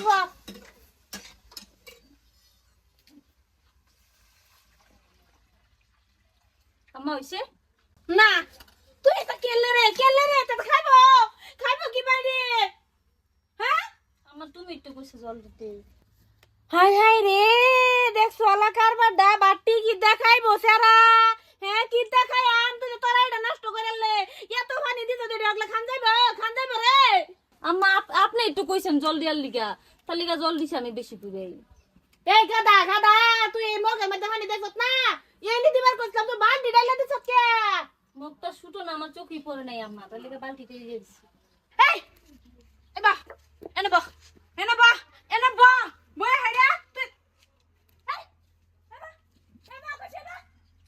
হ আম্মা হইছে? না তুই এটা কেলে রে কেলে রে এটা খাইবো খাইবো কি বাড়ি হ্যাঁ? আমার তুমি একটু কইছে জল দিতে। হাই হাই রে দেখ সোলা কারবার ডা বাটি কি দেখাইবো সারা হ্যাঁ কি দেখাই আম তুই তোরা এটা নষ্ট করে লে এত পানি দিতে দে রাখলে খান যাইবো খান যাইবো রে আম্মা আপ- আপনি একটু কইছেন জল দিয়ার লিগা? তার লিগা জল দিছি আমি বেশি করে এই গাদা গাদা তুই এই মগে মধ্যে পানি দেখছ না? এই নি দিবার কইছিলাম তো বান্ডি ডাইলা দিছ কে? মুখটা শুটো না আমার চোখই পড়ে নাই আম্মা। তার লিগা বালতিতে দিয়ে দিছি এই এ বা এনে বা এনে বা এনে বা বয় হাইরা তুই এই এবা এবা কইছে না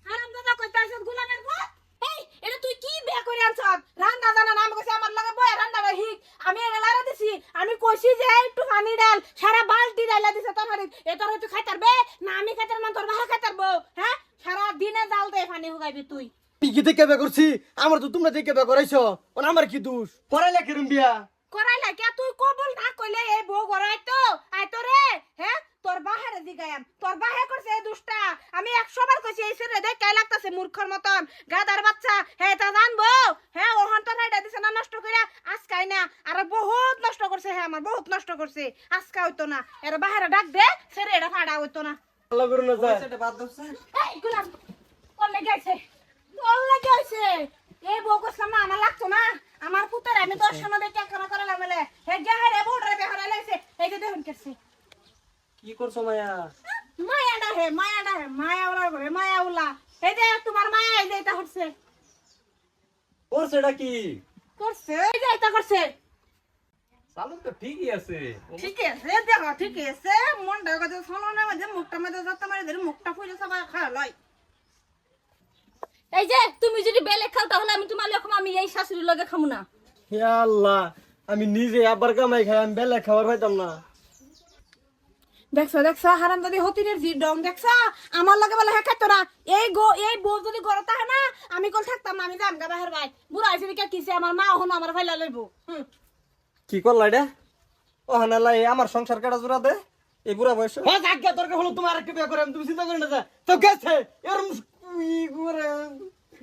হারাম দাদা কইতাছ গুলামের বউ? এই এটা তুই কি বে করে আনছ রান্না নাম কইছে আমার লগে বয় রান্না হিক আমি এটা লারা দিছি আমি কইছি যে একটু পানি ডাল সারা বালতি ডাইলা দিছে তোর হারি এ তোর হয়তো খাইতার বে না আমি খাইতার মান তোর বাহা খাইতার বউ হ্যাঁ? সারা দিনে জাল দে পানি হুগাইবি তুই। কি দেখে বে করছি? আমার তো তোমরা দেখে বে করাইছো। ওন আমার কি দোষ? পড়াইলে কিরম বিয়া করাই লাগে তুই কবল না কইলে এই বউ গড়াই তো আই তো রে হ্যাঁ? তোর বাহারে দিগায়াম তোর বাহে করছে এই দুষ্টা। আমি একশো বার কইছি এই রে দেখ কাই লাগতাছে মূর্খর মতন। গাদার বাচ্চা হ্যাঁ তা জানব? হ্যাঁ ওহন তো রাইডা দিছে না নষ্ট না আর বহুত নষ্ট করছে হ্যাঁ আমার বহুত নষ্ট করছে। আজকা হইতো না। এর বাহারে ডাক দে সেরে এটা ফাড়া হইতো না। আল্লাহ করুন না যায়। এই গুলাম তোর লেগে আছে তোর লেগে আছে এই বউ কইছিলাম না আমার লাগতো না। আমার পুতের আমি তোর সামনে দেখে কেন করে লামেলে হে যা হে রে বউটারে বেহারা লাগছে। এই যে দেখুন কেছে। কি করছ মায়া? মায়াডা হে মায়াডা হে মায়া উলা করে মায়া উলা এই যে তোমার মায়া এই যে এটা করছে করছে এটা কি? করছে? এটা করছে। চালু তো ঠিকই আছে। ঠিক আছে দেখো আছে। মনটা কথা শোনো না মাঝে মুখটা মাঝে যাতে মারে ধরে মুখটা ফুলে সবাই খাওয়া লয়। এই যে তুমি যদি বেলে খাও তাহলে আমি তোমার লক্ষম আমি এই শাশুড়ির লগে খামু না। হে আল্লাহ আমি নিজে আবার কামাই খাই আমি বেলা খাবার পাইতাম না। দেখছ দেখছ হারাম যদি হতিনের জি ডং দেখছ? আমার লগে বলে হ্যাঁ খাইতো না এই গো এই বউ যদি ঘরে থাকে না আমি কল থাকতাম না আমি যাম গা বাহির ভাই আমার মা হন আমার লইব। কি করলা এটা? ও হানালাই আমার সংসার কাটা জোড়া দে। এই বুড়া বয়স। আজ্ঞা তোর হলো তোমার একটা বিয়ে করে তুমি চিন্তা করে না যা। তো গেছে। এরম করে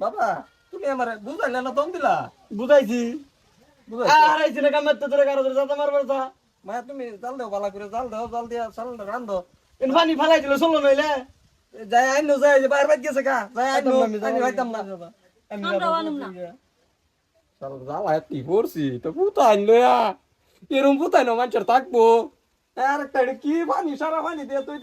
বাবা তুমি আমার বুঝাইলে না দম দিলা? বুঝাইছি। বুঝাইছো? হারাইছি না কামের তো তোর কারও তোর যাতে মারবার যা। মায়া তুমি জাল দাও বালা করে জাল দাও জাল দিয়া চাল রান্ধো এন পানি ফালাই দিল চলো নইলে। যাই আইনো যাই যে বাইরে বাইর গেছে কা যাই আইনো আমি ভাইতাম না। আমি আনুম না। চাল জাল আইতি তো পুতা লয়া এরম পুতাই না মানুষের থাকব আর একটা কি পানি সারা পানি দিয়ে তুই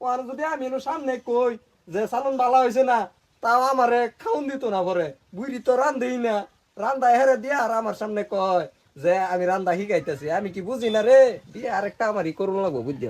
আর যদি আমি সামনে কই যে সালন বালা হয়েছে না তাও আমারে খাউন দিত না পরে বুড়ি তো রান্ধেই না রান্দা হেরে দিয়া আর আমার সামনে কয় যে আমি রান্দা শিখাইতেছি আমি কি বুঝি না রে দিয়ে আরেকটা আমার ই করব লাগবো বুঝতে